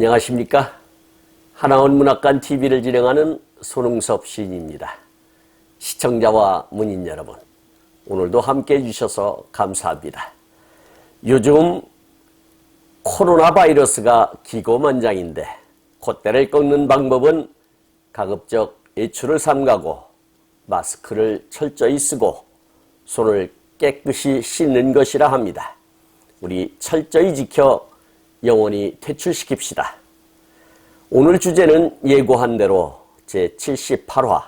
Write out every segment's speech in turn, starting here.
안녕하십니까? 하나원 문학관 TV를 진행하는 손흥섭 시인입니다. 시청자와 문인 여러분, 오늘도 함께 해주셔서 감사합니다. 요즘 코로나 바이러스가 기고만장인데 콧대를 꺾는 방법은 가급적 외출을 삼가고 마스크를 철저히 쓰고 손을 깨끗이 씻는 것이라 합니다. 우리 철저히 지켜 영원히 퇴출시킵시다. 오늘 주제는 예고한 대로 제78화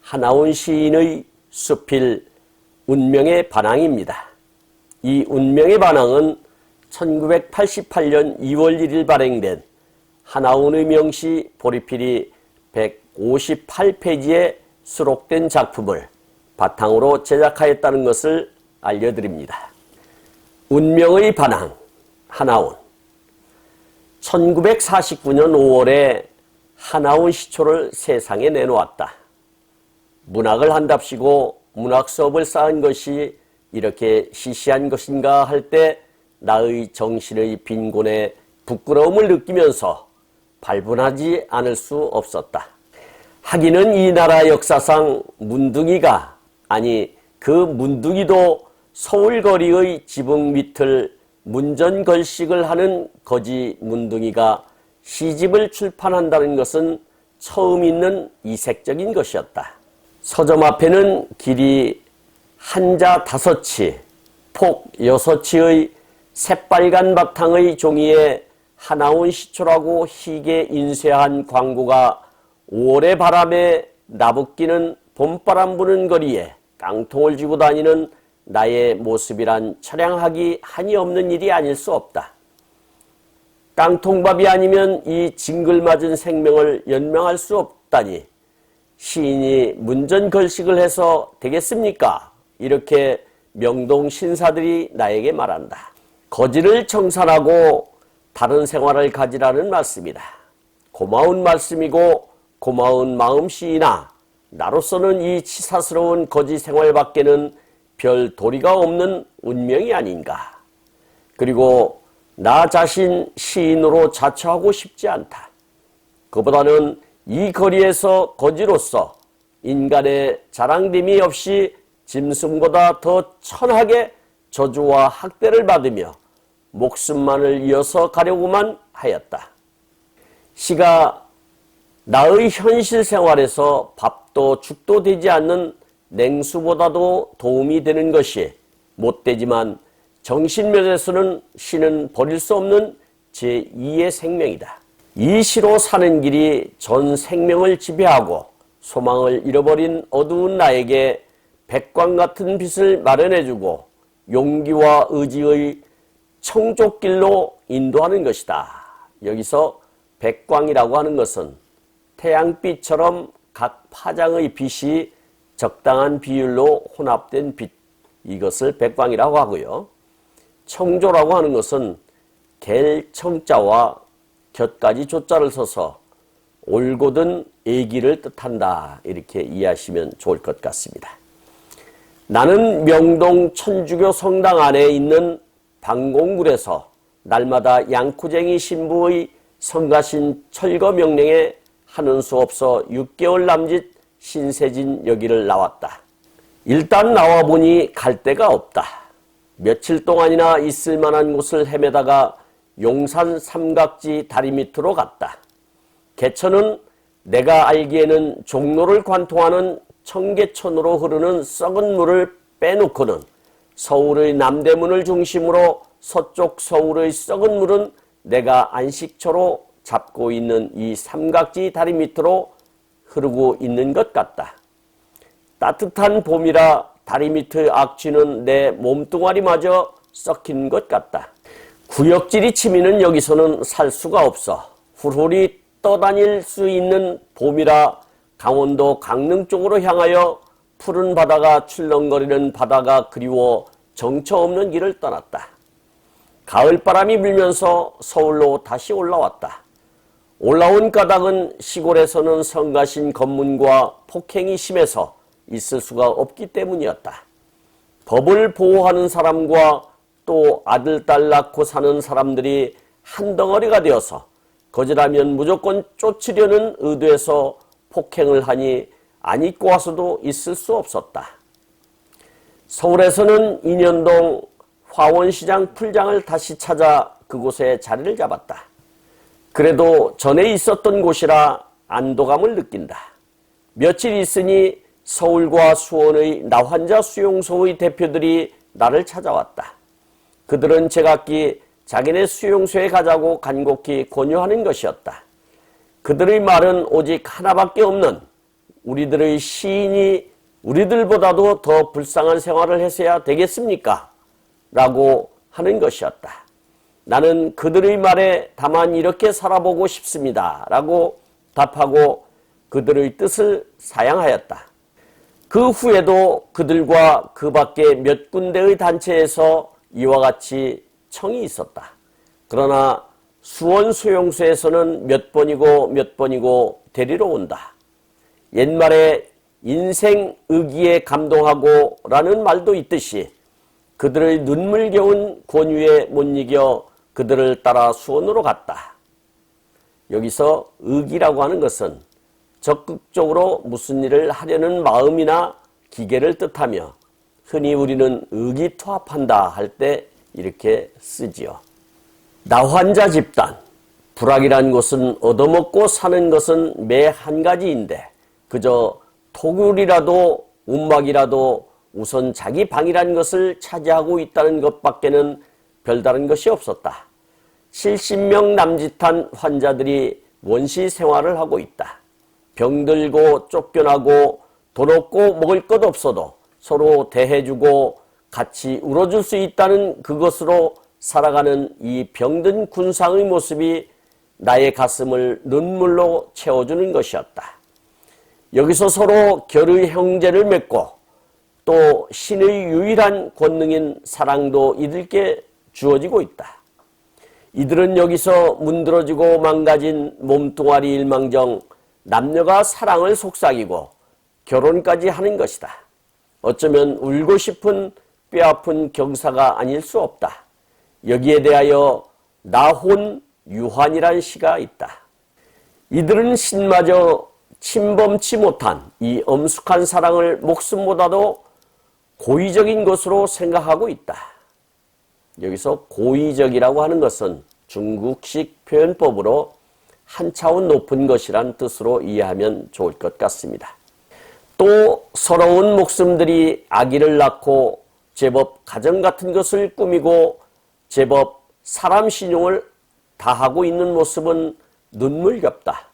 하나온 시인의 수필 운명의 반항입니다. 이 운명의 반항은 1988년 2월 1일 발행된 하나온의 명시 보리필이 158페이지에 수록된 작품을 바탕으로 제작하였다는 것을 알려드립니다. 운명의 반항 하나온 1949년 5월에 하나온 시초를 세상에 내놓았다. 문학을 한답시고 문학 수업을 쌓은 것이 이렇게 시시한 것인가 할 때 나의 정신의 빈곤에 부끄러움을 느끼면서 발분하지 않을 수 없었다. 하기는 이 나라 역사상 문둥이가 아니 그 문둥이도 서울거리의 지붕 밑을 문전걸식을 하는 거지 문둥이가 시집을 출판한다는 것은 처음 있는 이색적인 것이었다. 서점 앞에는 길이 한자 다섯치, 폭 여섯치의 새빨간 바탕의 종이에 하나온 시초라고 희게 인쇄한 광고가 5월의 바람에 나붓기는 봄바람 부는 거리에 깡통을 쥐고 다니는 나의 모습이란 처량하기 한이 없는 일이 아닐 수 없다. 깡통밥이 아니면 이 징글맞은 생명을 연명할 수 없다니 시인이 문전걸식을 해서 되겠습니까? 이렇게 명동 신사들이 나에게 말한다. 거지를 청산하고 다른 생활을 가지라는 말씀이다. 고마운 말씀이고 고마운 마음씨이나 나로서는 이 치사스러운 거지 생활밖에는 별 도리가 없는 운명이 아닌가. 그리고 나 자신 시인으로 자처하고 싶지 않다. 그보다는 이 거리에서 거지로서 인간의 자랑됨이 없이 짐승보다 더 천하게 저주와 학대를 받으며 목숨만을 이어서 가려고만 하였다. 시가 나의 현실 생활에서 밥도 죽도 되지 않는 냉수보다도 도움이 되는 것이 못되지만 정신면에서는 시는 버릴 수 없는 제2의 생명이다. 이 시로 사는 길이 전 생명을 지배하고 소망을 잃어버린 어두운 나에게 백광 같은 빛을 마련해주고 용기와 의지의 청족길로 인도하는 것이다. 여기서 백광이라고 하는 것은 태양빛처럼 각 파장의 빛이 적당한 비율로 혼합된 빛 이것을 백광이라고 하고요. 청조라고 하는 것은 갤 청자와 곁까지 조자를 써서 올곧은 애기를 뜻한다 이렇게 이해하시면 좋을 것 같습니다. 나는 명동 천주교 성당 안에 있는 방공굴에서 날마다 양쿠쟁이 신부의 성가신 철거 명령에 하는 수 없어 6개월 남짓 신세진 여기를 나왔다. 일단 나와보니 갈 데가 없다. 며칠 동안이나 있을 만한 곳을 헤매다가 용산 삼각지 다리 밑으로 갔다. 개천은 내가 알기에는 종로를 관통하는 청계천으로 흐르는 썩은 물을 빼놓고는 서울의 남대문을 중심으로 서쪽 서울의 썩은 물은 내가 안식처로 잡고 있는 이 삼각지 다리 밑으로 흐르고 있는 것 같다. 따뜻한 봄이라 다리 밑의 악취는 내 몸뚱아리마저 썩힌 것 같다. 구역질이 치미는 여기서는 살 수가 없어. 훌훌이 떠다닐 수 있는 봄이라 강원도 강릉 쪽으로 향하여 푸른 바다가 출렁거리는 바다가 그리워 정처 없는 길을 떠났다. 가을 바람이 불면서 서울로 다시 올라왔다. 올라온 까닭은 시골에서는 성가신 검문과 폭행이 심해서 있을 수가 없기 때문이었다. 법을 보호하는 사람과 또 아들, 딸 낳고 사는 사람들이 한 덩어리가 되어서 거절하면 무조건 쫓으려는 의도에서 폭행을 하니 안 입고 와서도 있을 수 없었다. 서울에서는 인현동 화원시장 풀장을 다시 찾아 그곳에 자리를 잡았다. 그래도 전에 있었던 곳이라 안도감을 느낀다. 며칠 있으니 서울과 수원의 나환자 수용소의 대표들이 나를 찾아왔다. 그들은 제각기 자기네 수용소에 가자고 간곡히 권유하는 것이었다. 그들의 말은 오직 하나밖에 없는 우리들의 시인이 우리들보다도 더 불쌍한 생활을 했어야 되겠습니까? 라고 하는 것이었다. 나는 그들의 말에 다만 이렇게 살아보고 싶습니다. 라고 답하고 그들의 뜻을 사양하였다. 그 후에도 그들과 그 밖에 몇 군데의 단체에서 이와 같이 청이 있었다. 그러나 수원 수용소에서는 몇 번이고 몇 번이고 데리러 온다. 옛말에 인생 의기에 감동하고 라는 말도 있듯이 그들의 눈물겨운 권유에 못 이겨 그들을 따라 수원으로 갔다. 여기서 의기라고 하는 것은 적극적으로 무슨 일을 하려는 마음이나 기계를 뜻하며 흔히 우리는 의기투합한다 할 때 이렇게 쓰지요. 나환자 집단, 불악이란 것은 얻어먹고 사는 것은 매 한 가지인데 그저 토굴이라도 움막이라도 우선 자기 방이란 것을 차지하고 있다는 것밖에는 별다른 것이 없었다. 70명 남짓한 환자들이 원시 생활을 하고 있다. 병들고 쫓겨나고 돈 없고 먹을 것 없어도 서로 대해주고 같이 울어줄 수 있다는 그것으로 살아가는 이 병든 군상의 모습이 나의 가슴을 눈물로 채워주는 것이었다. 여기서 서로 결의 형제를 맺고 또 신의 유일한 권능인 사랑도 이들께 주어지고 있다. 이들은 여기서 문드러지고 망가진 몸뚱아리 일망정 남녀가 사랑을 속삭이고 결혼까지 하는 것이다. 어쩌면 울고 싶은 뼈아픈 경사가 아닐 수 없다. 여기에 대하여 나혼 유환이란 시가 있다. 이들은 신마저 침범치 못한 이 엄숙한 사랑을 목숨보다도 고의적인 것으로 생각하고 있다. 여기서 고의적이라고 하는 것은 중국식 표현법으로 한 차원 높은 것이란 뜻으로 이해하면 좋을 것 같습니다. 또 서러운 목숨들이 아기를 낳고 제법 가정 같은 것을 꾸미고 제법 사람 신용을 다하고 있는 모습은 눈물겹다.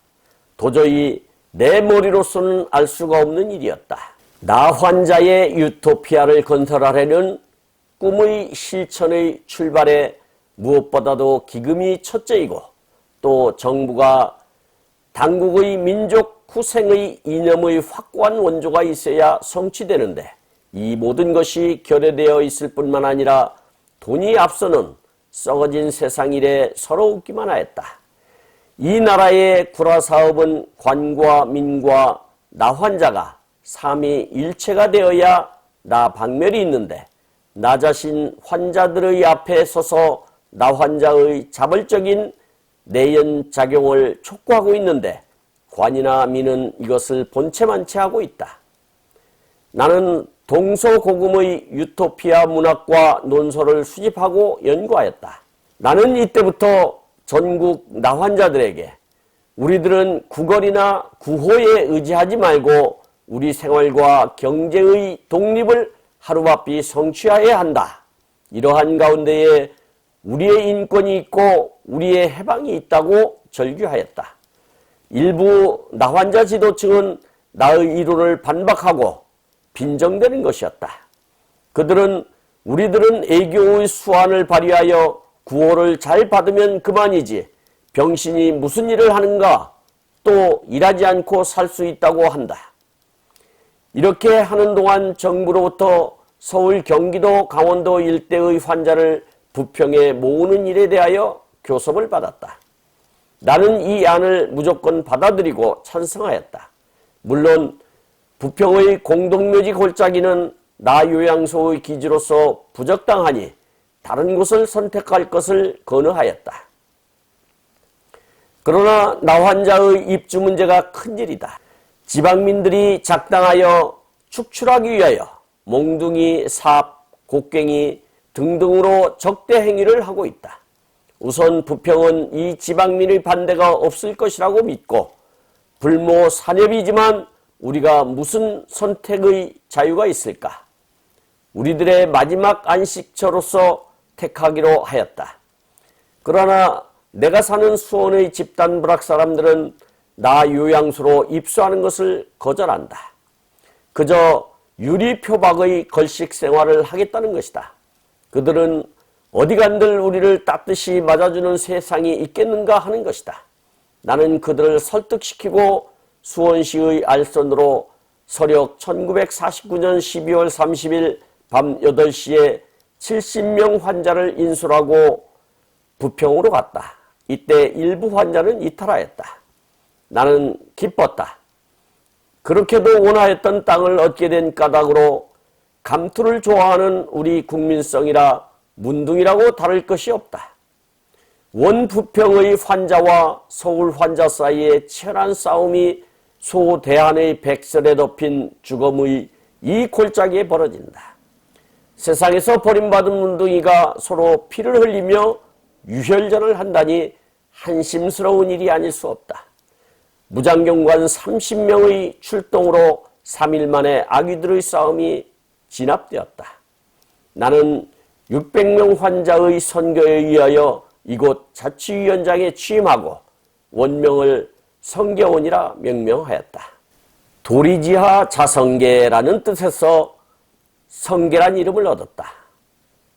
도저히 내 머리로서는 알 수가 없는 일이었다. 나 환자의 유토피아를 건설하려는 꿈의 실천의 출발에 무엇보다도 기금이 첫째이고 또 정부가 당국의 민족 후생의 이념의 확고한 원조가 있어야 성취되는데 이 모든 것이 결여되어 있을 뿐만 아니라 돈이 앞서는 썩어진 세상 일에 서러웃기만 하였다. 이 나라의 구라 사업은 관과 민과 나 환자가 삼위 일체가 되어야 나 박멸이 있는데 나 자신 환자들의 앞에 서서 나 환자의 자벌적인 내연 작용을 촉구하고 있는데 관이나 민은 이것을 본체만치 하고 있다. 나는 동서고금의 유토피아 문학과 논설을 수집하고 연구하였다. 나는 이때부터 전국 나환자들에게 우리들은 구걸이나 구호에 의지하지 말고 우리 생활과 경제의 독립을 하루바삐 성취해야 한다. 이러한 가운데에 우리의 인권이 있고 우리의 해방이 있다고 절규하였다. 일부 나환자 지도층은 나의 이론을 반박하고 빈정되는 것이었다. 그들은 우리들은 애교의 수완을 발휘하여 구호를 잘 받으면 그만이지 병신이 무슨 일을 하는가 또 일하지 않고 살 수 있다고 한다. 이렇게 하는 동안 정부로부터 서울, 경기도, 강원도 일대의 환자를 부평에 모으는 일에 대하여 교섭을 받았다. 나는 이 안을 무조건 받아들이고 찬성하였다. 물론 부평의 공동묘지 골짜기는 나 요양소의 기지로서 부적당하니 다른 곳을 선택할 것을 권유하였다. 그러나 나 환자의 입주 문제가 큰일이다. 지방민들이 작당하여 축출하기 위하여 몽둥이, 삽, 곡괭이 등등으로 적대 행위를 하고 있다. 우선 부평은 이 지방민의 반대가 없을 것이라고 믿고 불모 산협이지만 우리가 무슨 선택의 자유가 있을까? 우리들의 마지막 안식처로서 택하기로 하였다. 그러나 내가 사는 수원의 집단 불악 사람들은 나 요양소로 입소하는 것을 거절한다. 그저 유리표박의 걸식 생활을 하겠다는 것이다. 그들은 어디 간들 우리를 따뜻이 맞아주는 세상이 있겠는가 하는 것이다. 나는 그들을 설득시키고 수원시의 알선으로 서력 1949년 12월 30일 밤 8시에 70명 환자를 인솔하고 부평으로 갔다. 이때 일부 환자는 이탈하였다. 나는 기뻤다. 그렇게도 원하였던 땅을 얻게 된 까닭으로 감투를 좋아하는 우리 국민성이라 문둥이라고 다를 것이 없다. 원부평의 환자와 서울 환자 사이의 치열한 싸움이 소대한의 백설에 덮인 죽음의 이 골짜기에 벌어진다. 세상에서 버림받은 문둥이가 서로 피를 흘리며 유혈전을 한다니 한심스러운 일이 아닐 수 없다. 무장경관 30명의 출동으로 3일 만에 아귀들의 싸움이 진압되었다. 나는 600명 환자의 선교에 의하여 이곳 자치위원장에 취임하고 원명을 성교원이라 명명하였다. 도리지하 자성계라는 뜻에서 성계란 이름을 얻었다.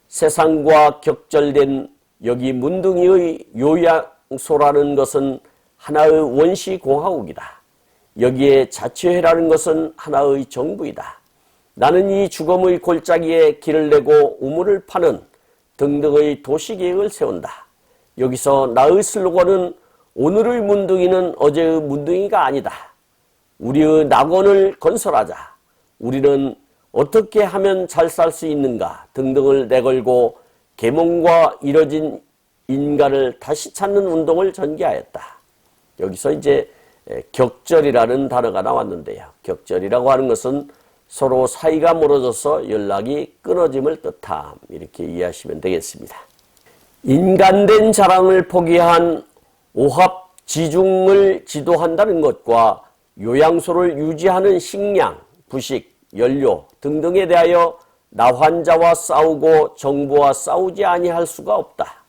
세상과 격절된 여기 문둥이의 요양소라는 것은 하나의 원시공화국이다. 여기에 자치회라는 것은 하나의 정부이다. 나는 이 죽음의 골짜기에 길을 내고 우물을 파는 등등의 도시계획을 세운다. 여기서 나의 슬로건은 오늘의 문둥이는 어제의 문둥이가 아니다. 우리의 낙원을 건설하자. 우리는 어떻게 하면 잘 살 수 있는가 등등을 내걸고 계몽과 이뤄진 인간을 다시 찾는 운동을 전개하였다. 여기서 이제 격절이라는 단어가 나왔는데요. 격절이라고 하는 것은 서로 사이가 멀어져서 연락이 끊어짐을 뜻함 이렇게 이해하시면 되겠습니다. 인간된 자랑을 포기한 오합 지중을 지도한다는 것과 요양소를 유지하는 식량, 부식, 연료 등등에 대하여 나 환자와 싸우고 정부와 싸우지 아니할 수가 없다.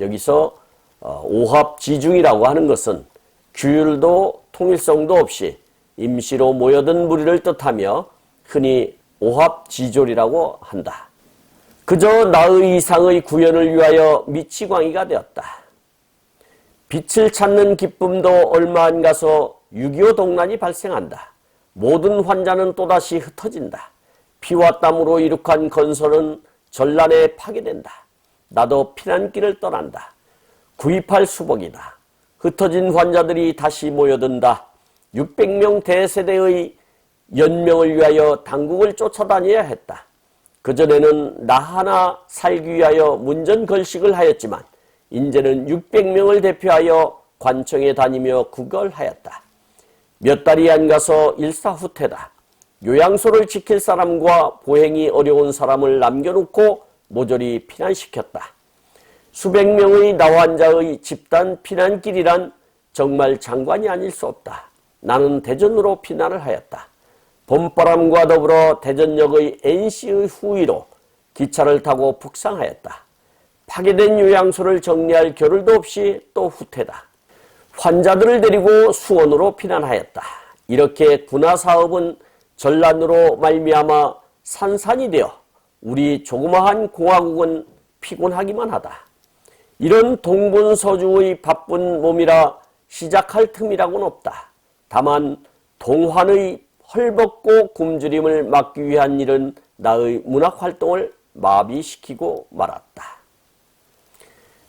여기서 어, 오합 지중이라고 하는 것은 규율도 통일성도 없이 임시로 모여든 무리를 뜻하며 흔히 오합지졸이라고 한다. 그저 나의 이상의 구현을 위하여 미치광이가 되었다. 빛을 찾는 기쁨도 얼마 안 가서 6.25 동란이 발생한다. 모든 환자는 또다시 흩어진다. 피와 땀으로 이룩한 건설은 전란에 파괴된다. 나도 피난길을 떠난다. 구입할 수복이다. 흩어진 환자들이 다시 모여든다. 600명 대세대의 연명을 위하여 당국을 쫓아다녀야 했다. 그전에는 나 하나 살기 위하여 문전 걸식을 하였지만 이제는 600명을 대표하여 관청에 다니며 구걸하였다. 몇 달이 안 가서 일사후퇴다. 요양소를 지킬 사람과 보행이 어려운 사람을 남겨놓고 모조리 피난시켰다. 수백 명의 나환자의 집단 피난길이란 정말 장관이 아닐 수 없다. 나는 대전으로 피난을 하였다. 봄바람과 더불어 대전역의 NC의 후위로 기차를 타고 북상하였다. 파괴된 요양소를 정리할 겨를도 없이 또 후퇴다. 환자들을 데리고 수원으로 피난하였다. 이렇게 군화사업은 전란으로 말미암아 산산이 되어 우리 조그마한 공화국은 피곤하기만 하다. 이런 동분서주의 바쁜 몸이라 시작할 틈이라고는 없다. 다만 동환의 헐벗고 굶주림을 막기 위한 일은 나의 문학활동을 마비시키고 말았다.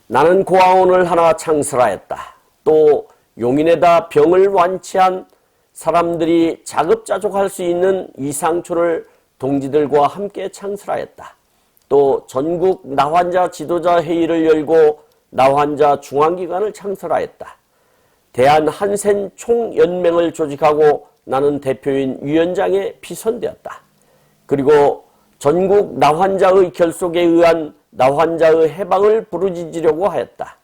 나는 고아원을 하나 창설하였다. 또 용인에다 병을 완치한 사람들이 자급자족할 수 있는 이상초를 동지들과 함께 창설하였다. 또 전국 나환자 지도자 회의를 열고 나환자 중앙기관을 창설하였다. 대한 한센 총연맹을 조직하고 나는 대표인 위원장에 피선되었다. 그리고 전국 나환자의 결속에 의한 나환자의 해방을 부르짖으려고 하였다.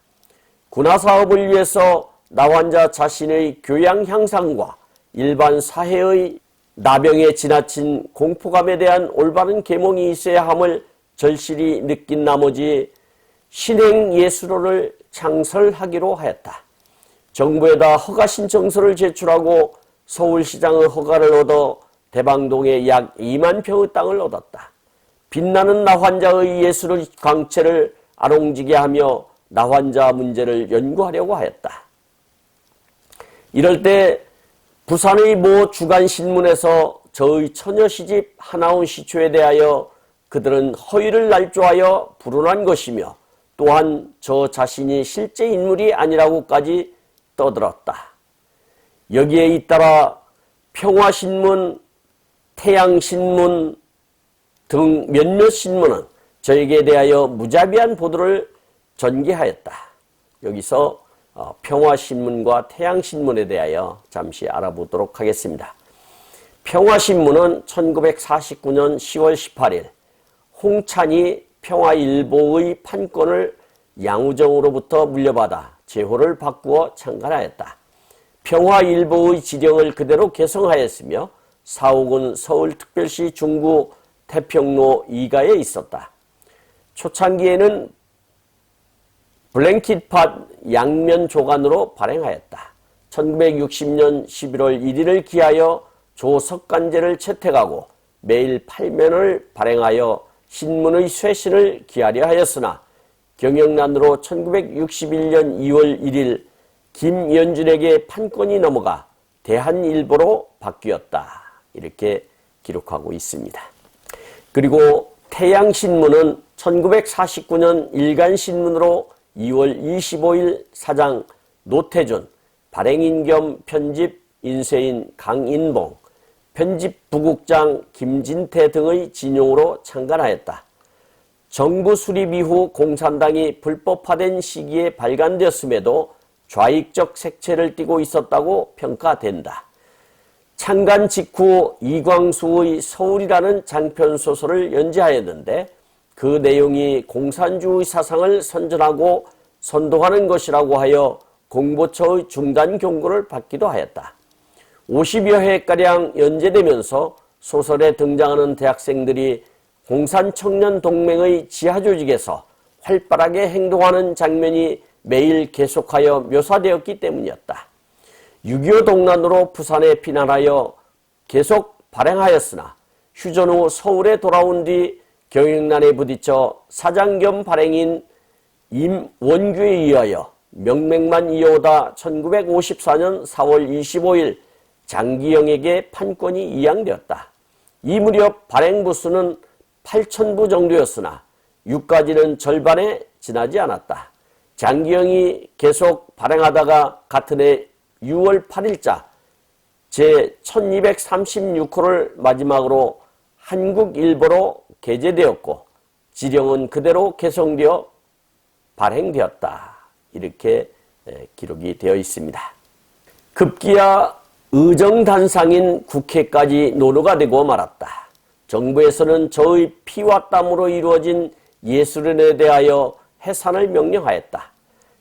군화사업을 위해서 나환자 자신의 교양 향상과 일반 사회의 나병에 지나친 공포감에 대한 올바른 계몽이 있어야 함을 절실히 느낀 나머지 신행 예수로를 창설하기로 하였다. 정부에다 허가 신청서를 제출하고 서울시장의 허가를 얻어 대방동에 약 2만 평의 땅을 얻었다. 빛나는 나환자의 예술의 광채를 아롱지게 하며 나환자 문제를 연구하려고 하였다. 이럴 때 부산의 모 주간신문에서 저의 처녀시집 하나온 시초에 대하여 그들은 허위를 날조하여 불운한 것이며 또한 저 자신이 실제 인물이 아니라고까지 떠들었다. 여기에 잇따라 평화신문, 태양신문 등 몇몇 신문은 저에게 대하여 무자비한 보도를 전개하였다. 여기서 어, 평화신문과 태양신문에 대하여 잠시 알아보도록 하겠습니다. 평화신문은 1949년 10월 18일 홍찬이 평화일보의 판권을 양우정으로부터 물려받아 제호를 바꾸어 창간하였다. 평화일보의 지령을 그대로 개성하였으며 사옥은 서울특별시 중구 태평로 2가에 있었다. 초창기에는 블랭킷팟 양면 조간으로 발행하였다. 1960년 11월 1일을 기하여 조석간제를 채택하고 매일 8면을 발행하여 신문의 쇄신을 기하려 하였으나 경영난으로 1961년 2월 1일 김연준에게 판권이 넘어가 대한일보로 바뀌었다. 이렇게 기록하고 있습니다. 그리고 태양신문은 1949년 일간신문으로 2월 25일 사장 노태준, 발행인 겸 편집 인쇄인 강인봉, 편집 부국장 김진태 등의 진용으로 창간하였다. 정부 수립 이후 공산당이 불법화된 시기에 발간되었음에도 좌익적 색채를 띠고 있었다고 평가된다. 창간 직후 이광수의 서울이라는 장편 소설을 연재하였는데 그 내용이 공산주의 사상을 선전하고 선동하는 것이라고 하여 공보처의 중단 경고를 받기도 하였다. 50여 회가량 연재되면서 소설에 등장하는 대학생들이 공산청년 동맹의 지하조직에서 활발하게 행동하는 장면이 매일 계속하여 묘사되었기 때문이었다. 6.25 동란으로 부산에 피난하여 계속 발행하였으나 휴전 후 서울에 돌아온 뒤 경영난에 부딪혀 사장 겸 발행인 임원규에 의하여 명맥만 이어오다 1954년 4월 25일 장기영에게 판권이 이양되었다. 이 무렵 발행 부 수는 8천부 정도였으나 유가지는 절반에 지나지 않았다. 장기영이 계속 발행하다가 같은 해 6월 8일자 제 1236호를 마지막으로 한국일보로 게재되었고 지령은 그대로 개성되어 발행되었다. 이렇게 기록이 되어 있습니다. 급기야 의정단상인 국회까지 노로가 되고 말았다. 정부에서는 저의 피와 땀으로 이루어진 예술인에 대하여 해산을 명령하였다.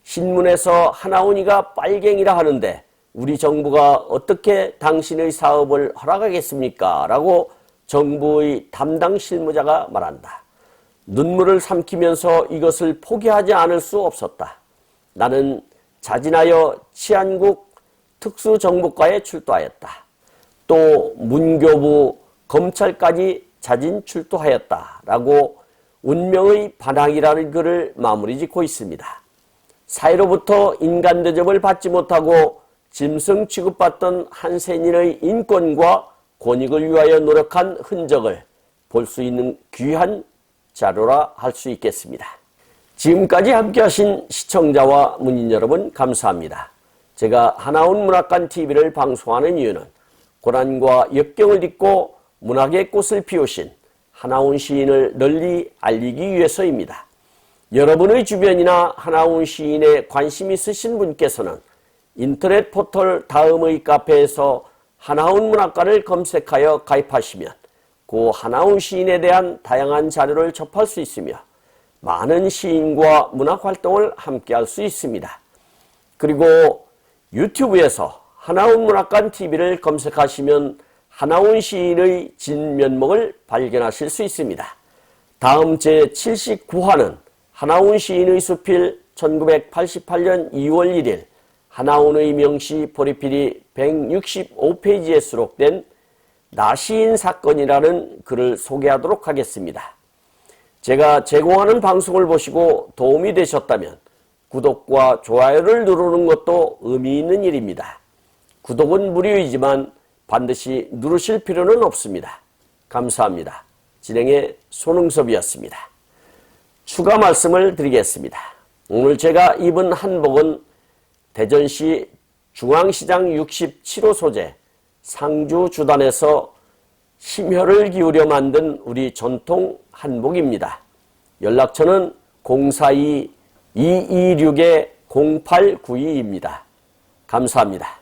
신문에서 하나원이가 빨갱이라 하는데 우리 정부가 어떻게 당신의 사업을 허락하겠습니까? 라고 정부의 담당 실무자가 말한다. 눈물을 삼키면서 이것을 포기하지 않을 수 없었다. 나는 자진하여 치안국 특수정보과에 출두하였다. 또 문교부 검찰까지 자진 출두하였다. 라고 운명의 반항이라는 글을 마무리 짓고 있습니다. 사회로부터 인간 대접을 받지 못하고 짐승 취급받던 한센인의 인권과 권익을 위하여 노력한 흔적을 볼 수 있는 귀한 자료라 할 수 있겠습니다. 지금까지 함께 하신 시청자와 문인 여러분 감사합니다. 제가 하나온 문학관 TV를 방송하는 이유는 고난과 역경을 딛고 문학의 꽃을 피우신 하나온 시인을 널리 알리기 위해서입니다. 여러분의 주변이나 하나온 시인에 관심 있으신 분께서는 인터넷 포털 다음의 카페에서 하나운 문학과를 검색하여 가입하시면 고 하나운 시인에 대한 다양한 자료를 접할 수 있으며 많은 시인과 문학 활동을 함께 할 수 있습니다. 그리고 유튜브에서 하나운 문학관 TV를 검색하시면 하나운 시인의 진면목을 발견하실 수 있습니다. 다음 제79화는 하나운 시인의 수필 1988년 2월 1일 하나운의 명시 보리필이 165페이지에 수록된 나시인 사건이라는 글을 소개하도록 하겠습니다. 제가 제공하는 방송을 보시고 도움이 되셨다면 구독과 좋아요를 누르는 것도 의미 있는 일입니다. 구독은 무료이지만 반드시 누르실 필요는 없습니다. 감사합니다. 진행의 손흥섭이었습니다. 추가 말씀을 드리겠습니다. 오늘 제가 입은 한복은 대전시 중앙시장 67호 소재 상주 주단에서 심혈을 기울여 만든 우리 전통 한복입니다. 연락처는 042-226-0892입니다. 감사합니다.